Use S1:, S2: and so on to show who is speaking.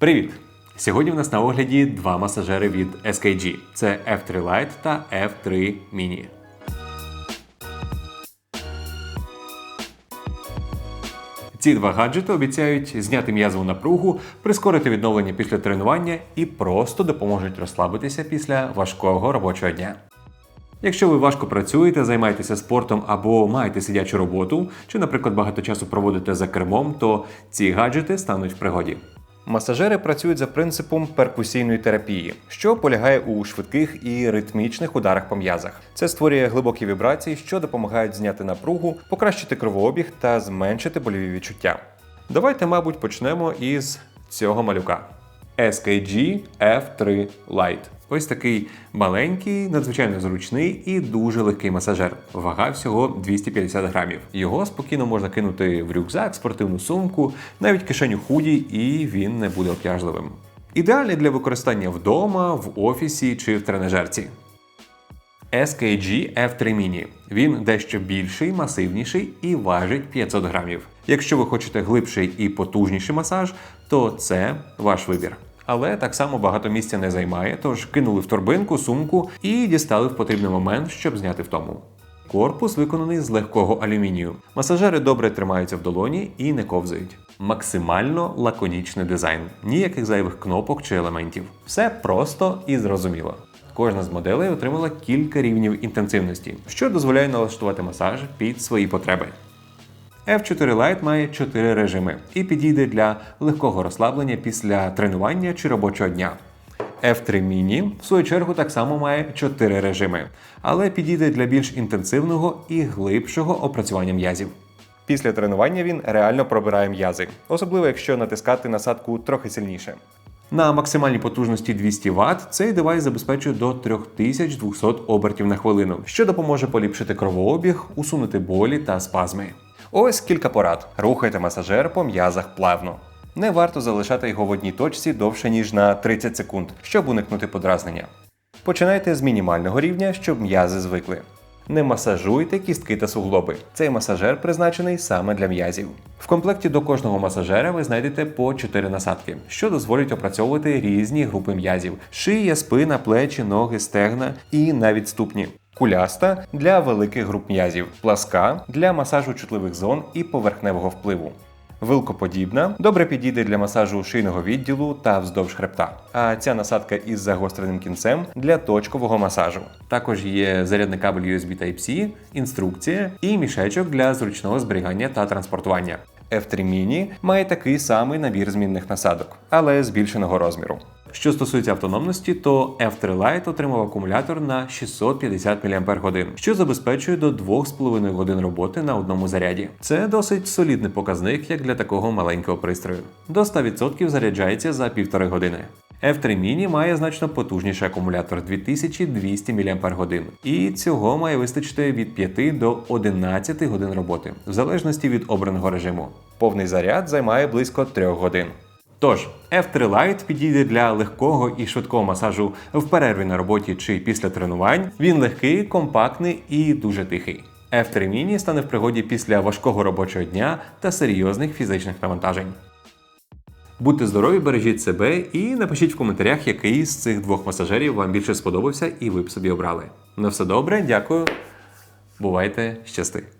S1: Привіт! Сьогодні в нас на огляді два масажери від SKG. Це F3 Lite та F3 Mini. Ці два гаджети обіцяють зняти м'язову напругу, прискорити відновлення після тренування і просто допоможуть розслабитися після важкого робочого дня. Якщо ви важко працюєте, займаєтеся спортом або маєте сидячу роботу, чи, наприклад, багато часу проводите за кермом, то ці гаджети стануть в пригоді. Масажери працюють за принципом перкусійної терапії, що полягає у швидких і ритмічних ударах по м'язах. Це створює глибокі вібрації, що допомагають зняти напругу, покращити кровообіг та зменшити больові відчуття. Давайте, мабуть, почнемо із цього малюка. SKG F3 Lite. Ось такий маленький, надзвичайно зручний і дуже легкий масажер. Вага всього 250 грамів. Його спокійно можна кинути в рюкзак, спортивну сумку, навіть кишеню худі, і він не буде обтяжливим. Ідеальний для використання вдома, в офісі чи в тренажерці. SKG F3 Mini. Він дещо більший, масивніший і важить 500 грамів. Якщо ви хочете глибший і потужніший масаж, то це ваш вибір. Але так само багато місця не займає, тож кинули в торбинку, сумку і дістали в потрібний момент, щоб зняти втому. Корпус виконаний з легкого алюмінію. Масажери добре тримаються в долоні і не ковзають. Максимально лаконічний дизайн, ніяких зайвих кнопок чи елементів. Все просто і зрозуміло. Кожна з моделей отримала кілька рівнів інтенсивності, що дозволяє налаштувати масаж під свої потреби. F4 Lite має 4 режими і підійде для легкого розслаблення після тренування чи робочого дня. F3 Mini, в свою чергу, так само має 4 режими, але підійде для більш інтенсивного і глибшого опрацювання м'язів. Після тренування він реально пробирає м'язи, особливо якщо натискати насадку трохи сильніше. На максимальній потужності 200 Вт цей девайс забезпечує до 3200 обертів на хвилину, що допоможе поліпшити кровообіг, усунути болі та спазми. Ось кілька порад. Рухайте масажер по м'язах плавно. Не варто залишати його в одній точці довше ніж на 30 секунд, щоб уникнути подразнення. Починайте з мінімального рівня, щоб м'язи звикли. Не масажуйте кістки та суглоби. Цей масажер призначений саме для м'язів. В комплекті до кожного масажера ви знайдете по 4 насадки, що дозволять опрацьовувати різні групи м'язів: шия, спина, плечі, ноги, стегна і навіть ступні. Куляста для великих груп м'язів, пласка для масажу чутливих зон і поверхневого впливу. Вилкоподібна добре підійде для масажу шийного відділу та вздовж хребта. А ця насадка із загостреним кінцем для точкового масажу. Також є зарядний кабель USB Type-C, інструкція і мішечок для зручного зберігання та транспортування. F3 Mini має такий самий набір змінних насадок, але збільшеного розміру. Що стосується автономності, то F3 Lite отримав акумулятор на 650 мАч, що забезпечує до 2,5 годин роботи на одному заряді. Це досить солідний показник, як для такого маленького пристрою. До 100% заряджається за півтори години. F3 Mini має значно потужніший акумулятор 2200 мАч, і цього має вистачити від 5 до 11 годин роботи, в залежності від обраного режиму. Повний заряд займає близько 3 годин. Тож, F3 Lite підійде для легкого і швидкого масажу в перерві на роботі чи після тренувань. Він легкий, компактний і дуже тихий. F3 Mini стане в пригоді після важкого робочого дня та серйозних фізичних навантажень. Будьте здорові, бережіть себе і напишіть в коментарях, який з цих двох масажерів вам більше сподобався і ви б собі обрали. На все добре, дякую. Бувайте щасти!